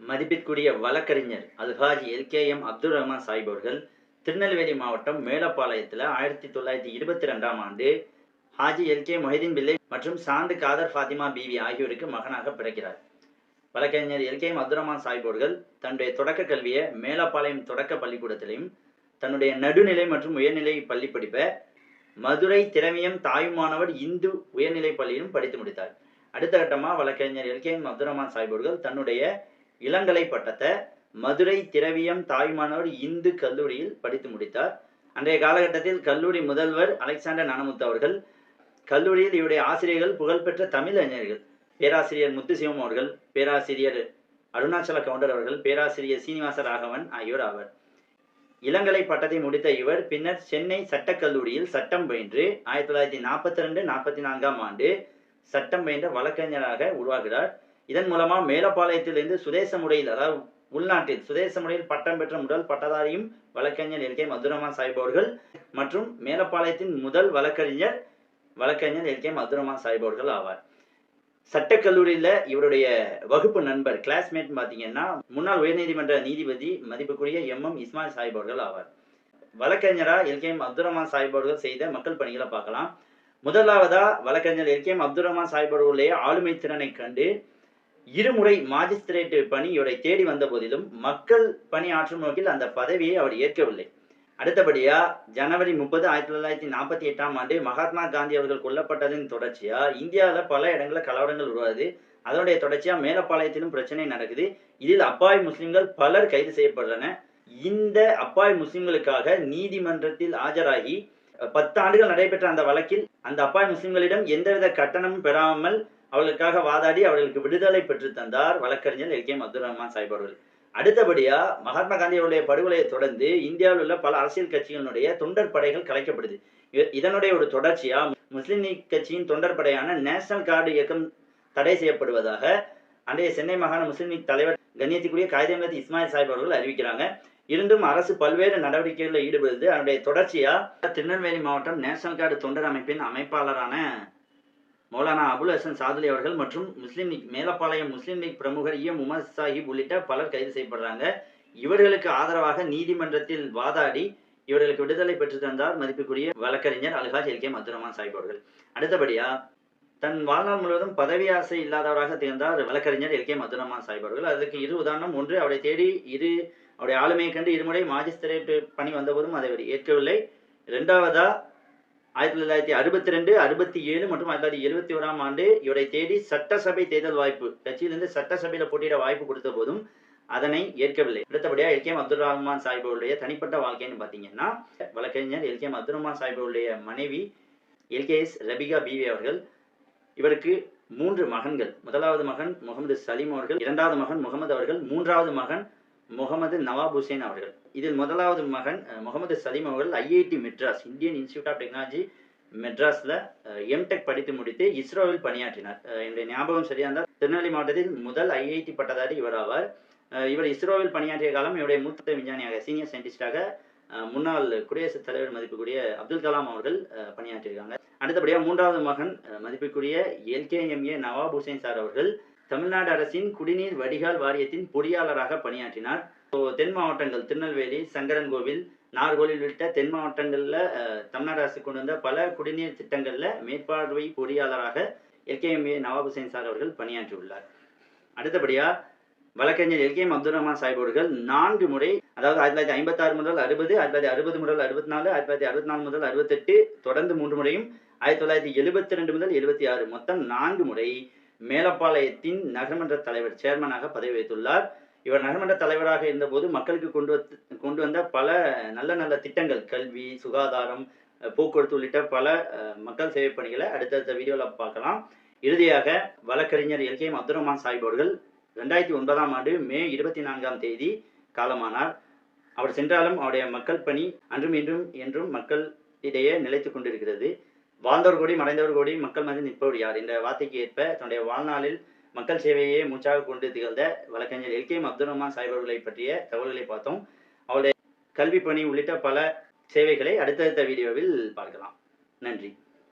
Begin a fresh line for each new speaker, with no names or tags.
மதிப்பிற்குரிய வழக்கறிஞர் அல்ஹாஜ் எல்கேஎம் அப்துல் ரஹ்மான் சாஹிப் அவர்கள் திருநெல்வேலி மாவட்டம் மேலப்பாளையத்தில் ஆயிரத்தி தொள்ளாயிரத்தி இருபத்தி ரெண்டாம் ஆண்டு ஹாஜி எல்கே மொஹிதீன் பிள்ளை மற்றும் சாந்து காதர் ஃபாத்திமா பிவி ஆகியோருக்கு மகனாக பிறக்கிறார். வழக்கறிஞர் எல்கேஎம் அப்துல் ரஹ்மான் சாஹிப் அவர்கள் தன்னுடைய தொடக்க கல்வியை மேலப்பாளையம் தொடக்க பள்ளிக்கூடத்திலையும் தன்னுடைய நடுநிலை மற்றும் உயர்நிலை பள்ளி படிப்பை மதுரை திரவியம் தாயுமானவர் இந்து உயர்நிலை பள்ளியிலும் படித்து முடித்தார். அடுத்த கட்டமாக வழக்கறிஞர் எல்கேஎம் அப்துல் ரஹ்மான் சாஹிப் அவர்கள் தன்னுடைய இளங்கலை பட்டத்தை மதுரை திரவியம் தாய்மானவர் இந்து கல்லூரியில் படித்து முடித்தார். அன்றைய காலகட்டத்தில் கல்லூரி முதல்வர் அலெக்சாண்டர் நானமுத்து அவர்கள் கல்லூரியில் இவருடைய ஆசிரியர்கள் புகழ்பெற்ற தமிழ் அறிஞர்கள் பேராசிரியர் முத்துசிவம் அவர்கள் பேராசிரியர் அருணாச்சல கவுண்டர் அவர்கள் பேராசிரியர் சீனிவாச ராகவன் ஆகியோர் ஆவர். இளங்கலை பட்டத்தை முடித்த இவர் பின்னர் சென்னை சட்டக்கல்லூரியில் சட்டம் பயின்று ஆயிரத்தி தொள்ளாயிரத்தி நாற்பத்தி ரெண்டு நாற்பத்தி நான்காம் ஆண்டு சட்டம் பயின்ற வழக்கறிஞராக உருவாகிறார். இதன் மூலமா மேலப்பாளையத்திலிருந்து சுதேச முறையில் அதாவது உள்நாட்டில் சுதேச முறையில் பட்டம் பெற்ற முதல் பட்டதாரியும் வழக்கறிஞர் எல். கே. மதுரமான் சாஹிப் அவர்கள் மற்றும் மேலப்பாளையத்தின் முதல் வழக்கறிஞர் வழக்கறிஞர் எல். கே. மதுரமான் சாஹிப் அவர்கள் ஆவார். சட்டக்கல்லூரியில் இவருடைய வகுப்பு நண்பர் கிளாஸ்மேட் பார்த்தீங்கன்னா முன்னாள் உயர்நீதிமன்ற நீதிபதி மதிப்புக்குரிய எம். எம். இஸ்மாயில் சாஹிப் அவர்கள் ஆவார். வழக்கறிஞரா எல். கே. அப்துல் சாஹிப் அவர்கள் செய்த மக்கள் பணிகளை பார்க்கலாம். முதலாவதா வழக்கறிஞர் எல். கே. அப்துல் ரஹ்மான் சாஹிப் அவர்களுடைய ஆளுமை திறனை கண்டு இருமுறை மாஜிஸ்திரேட் பணி இவரை தேடி வந்த போதிலும் மக்கள் பணி ஆற்றும் நோக்கில் அந்த பதவியை அவர் ஏற்கவில்லை. அடுத்தபடியா ஜனவரி முப்பது ஆயிரத்தி தொள்ளாயிரத்தி நாற்பத்தி எட்டாம் ஆண்டு மகாத்மா காந்தி அவர்கள் கொல்லப்பட்டதின் தொடர்ச்சியா இந்தியாவில் பல இடங்களில் கலவரங்கள் உருவாது அதனுடைய தொடர்ச்சியா மேலப்பாளையத்திலும் பிரச்சனை நடக்குது. இதில் அப்பாவி முஸ்லிம்கள் பலர் கைது செய்யப்படுறன. இந்த அப்பாவி முஸ்லிம்களுக்காக நீதிமன்றத்தில் ஆஜராகி பத்து ஆண்டுகள் நடைபெற்ற அந்த வழக்கில் அந்த அப்பாவி முஸ்லிம்களிடம் எந்தவித கட்டணமும் பெறாமல் அவர்களுக்காக வாதாடி அவர்களுக்கு விடுதலை பெற்று தந்தார் வழக்கறிஞர் எல். கே. அப்துல் ரஹ்மான் சாஹிப் அவர்கள். அடுத்தபடியா மகாத்மா காந்தி அவருடைய படுகொலையை தொடர்ந்து இந்தியாவில் உள்ள பல அரசியல் கட்சிகளுடைய தொண்டர் படைகள் கலைக்கப்படுது. இதனுடைய ஒரு தொடர்ச்சியா முஸ்லிம் லீக் கட்சியின் தொண்டர் படையான நேஷனல் கார்டு இயக்கம் தடை செய்யப்படுவதாக அன்றைய சென்னை மாகாண முஸ்லிம் லீக் தலைவர் கண்ணியத்துக்குரிய காகிதமதி இஸ்மாயில் சாஹிப் அவர்கள் அறிவிக்கிறாங்க. இருந்தும் அரசு பல்வேறு நடவடிக்கைகளில் ஈடுபடுது. அதனுடைய தொடர்ச்சியா திருநெல்வேலி மாவட்டம் நேஷனல் கார்டு தொண்டர் அமைப்பின் அமைப்பாளரான மௌலானா அபுல் ஹசன் சாதுலி அவர்கள் மற்றும் முஸ்லீம் லீக் மேலப்பாளையம் முஸ்லீம் லீக் பிரமுகர் இஎம் உமர் சாஹிப் உள்ளிட்ட பலர் கைது செய்யப்படுறாங்க. இவர்களுக்கு ஆதரவாக நீதிமன்றத்தில் வாதாடி இவர்களுக்கு விடுதலை பெற்று தந்தார் மதிப்புக்குரிய வழக்கறிஞர் அல்ஹாஜ் எல் கே மதுரமான் சாஹிப் அவர்கள். அடுத்தபடியா தன் வாழ்நாள் முழுவதும் பதவி ஆசை இல்லாதவராக திகழ்ந்தார் வழக்கறிஞர் எல் கே மதுரமான் சாஹிப் அவர்கள். அதற்கு இரு உதாரணம். ஒன்று அவரை தேடி இரு அவருடைய ஆளுமையை கண்டு இருமுறை மாஜிஸ்திரேட் பணி வந்தபோதும் அதை அவர் ஏற்கவில்லை. இரண்டாவதா ஆயிரத்தி தொள்ளாயிரத்தி அறுபத்தி ரெண்டு அறுபத்தி ஏழு மற்றும் ஆயிரத்தி தொள்ளாயிரத்தி எழுபத்தி ஓராம் ஆண்டு இவரை தேடி சட்டசபை தேர்தல் வாய்ப்பு கட்சியிலிருந்து சட்டசபையில் போட்டியிட வாய்ப்பு கொடுத்த போதும் அதனை ஏற்கவில்லை. அடுத்தபடியா எல்கேம் அப்துல் ரஹ்மான் சாஹிபுடைய தனிப்பட்ட வாழ்க்கைன்னு பார்த்தீங்கன்னா வழக்கறிஞர் எல்கேம் அப்துல் ரஹ்மான் சாஹிபுடைய மனைவி எல்கேஎஸ் ரபிகா பிவி அவர்கள் இவருக்கு மூன்று மகன்கள். முதலாவது மகன் முகமது சலீம் அவர்கள் இரண்டாவது மகன் முகமது அவர்கள் மூன்றாவது மகன் முகமது நவாப் ஹுசேன் அவர்கள். இதில் முதலாவது மகன் முகமது சலீம் அவர்கள் IIT Madras Indian Institute of Technology மெட்ராஸில் எம்டெக் படித்து முடித்து இஸ்ரோவில் பணியாற்றினார். என்னுடைய ஞாபகம் சரியா இருந்தால் திருநெல்வேலி மாவட்டத்தில் முதல் ஐஐடி பட்டதாரி இவர் ஆவார். அஹ், இவர் இஸ்ரோவில் பணியாற்றிய காலம் இவருடைய மூத்த விஞ்ஞானியாக சீனியர் சயின்டிஸ்டாக அஹ், முன்னாள் குடியரசுத் தலைவர் மதிப்புக்குரிய அப்துல் கலாம் அவர்கள் அஹ், பணியாற்றியிருக்காங்க. அடுத்தபடியாக மூன்றாவது மகன் மதிப்புக்குரிய எல்கேஎம்ஏ நவாப் ஹுசேன் சார் அவர்கள் தமிழ்நாடு அரசின் குடிநீர் வடிகால் வாரியத்தின் பொறியாளராக பணியாற்றினார். தென் மாவட்டங்கள் திருநெல்வேலி சங்கரன்கோவில் நார்கோவில் உள்ளிட்ட தென் மாவட்டங்களில் தமிழ்நாடு அரசு கொண்டு வந்த பல குடிநீர் திட்டங்களில் மேற்பார்வை பொறியாளராக எல்கேஎம்ஏ நவாப் ஹுசைன் சார் அவர்கள் பணியாற்றியுள்ளார் அடுத்தபடியா வழக்கறிஞர் எல்கேஎம் அப்துல் ரஹ்மான் சாஹிப் அவர்கள் நான்கு முறை அதாவது ஆயிரத்தி தொள்ளாயிரத்தி ஐம்பத்தாறு முதல் அறுபது ஆயிரத்தி தொள்ளாயிரத்தி அறுபது முதல் அறுபத்தி நாலு ஆயிரத்தி தொள்ளாயிரத்தி அறுபத்தி நாலு முதல் அறுபத்தெட்டு தொடர்ந்து மூன்று முறையும் ஆயிரத்தி தொள்ளாயிரத்தி எழுபத்தி ரெண்டு முதல் எழுபத்தி ஆறு மொத்தம் நான்கு முறை மேலப்பாளையத்தின் நகர்மன்ற தலைவர் சேர்மனாக பதவி வைத்துள்ளார். இவர் நகர்மன்ற தலைவராக இருந்தபோது மக்களுக்கு கொண்டு கொண்டு வந்த பல நல்ல நல்ல திட்டங்கள் கல்வி சுகாதாரம் போக்குவரத்து உள்ளிட்ட பல மக்கள் சேவை பணிகளை அடுத்தடுத்த வீடியோவில் பார்க்கலாம். இறுதியாக வழக்கறிஞர் எல். கே. அப்துல் சாஹிப் அவர்கள் ரெண்டாயிரத்தி ஒன்பதாம் ஆண்டு மே இருபத்தி நான்காம் தேதி காலமானார். அவர் சென்றாலும் அவருடைய மக்கள் பணி அன்றும் இன்றும் என்றும் மக்கள் இடையே நிலைத்து கொண்டிருக்கிறது. வாழ்ந்தவர் கோடி மறைந்தவர் கோடி மக்கள் மனதில் நிற்பவர் யார்? என்ற வார்த்தைக்கு ஏற்ப தன்னுடைய வாழ்நாளில் மக்கள் சேவையே மூச்சாக கொண்டு திகழ்ந்த வழக்கறிஞர் எல். கே. அப்துல் ரஹ்மான் சாஹிப் அவர்களை பற்றிய தகவல்களை பார்த்தோம். அவருடைய கல்வி பணி உள்ளிட்ட பல சேவைகளை அடுத்தடுத்த வீடியோவில் பார்க்கலாம். நன்றி.